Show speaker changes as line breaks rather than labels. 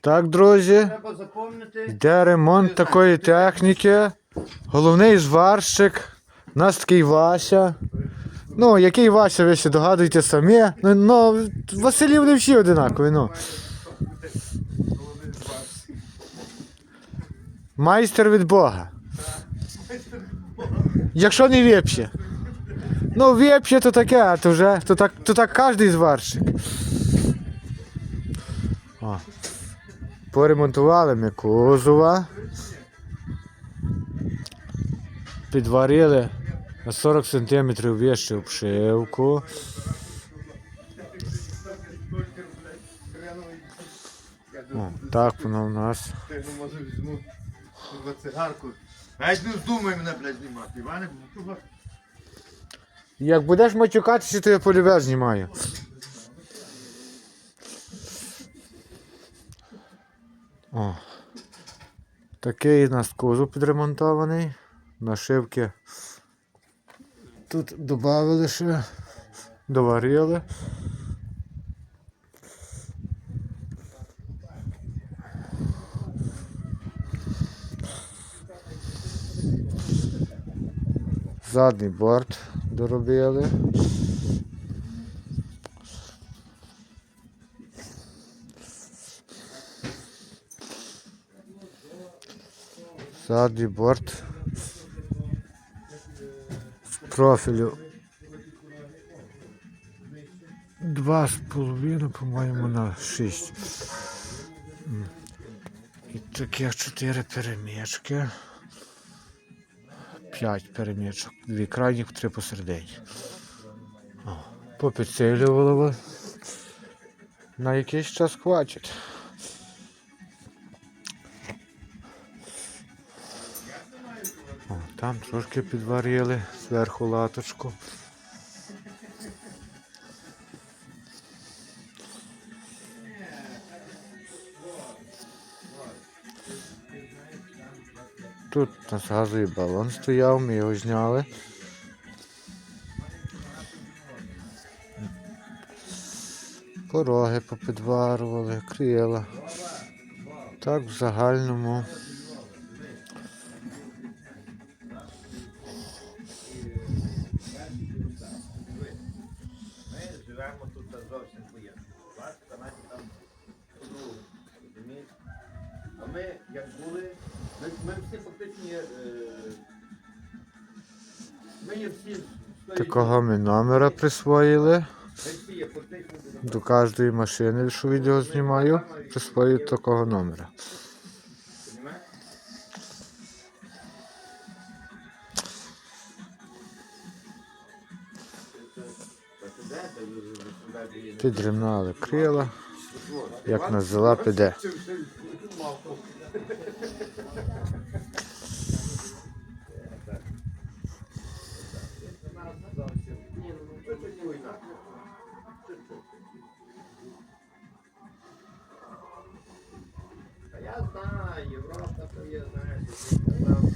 Так, друзі, йде ремонт такої техніки. Головний зварщик. У нас такий Вася. Ну, який Вася, ви ще догадуєте самі. Ну, ну Василі вони всі одинакові. Ну. Майстер від Бога. Якщо не віп'є. Ну, віп'є то таке, а то вже то так, то так кожний зварщик. О. Поремонтували ми кузова. Підварили на 40 см вище обшивку. О, так воно в нас.
Ну може візьму курва цигарку. Геть не вздумай мене, блядь, знімати. Іване.
Як будеш матюкатися, то я полюбе знімаю. О. Такий у нас кузов підремонтований. Нашивки тут додали ще, доварили. Задній борт доробили. Задній борт з профілю. Два з половиною, по-моєму, на шість. І таких чотири перемічки. П'ять перемічок. Дві крайніх, три посередині. О, Попідсилювали. На якийсь час хватить. Там трошки підварили зверху латочку. Тут у нас газовий балон стояв, ми його зняли. Пороги попідварували, крила. Так в загальному.
Ми, як були, ми, ми всі фактично є. Е, ми є всі з тої-
Такого ми номера присвоїли.
Ми всі є фактично.
До кожної машини, що відео знімаю, присвоюють такого номера.
Понімаєте?
Підремнали крила, як на зела піде.
Я знаю, Європа то є, знаєш, там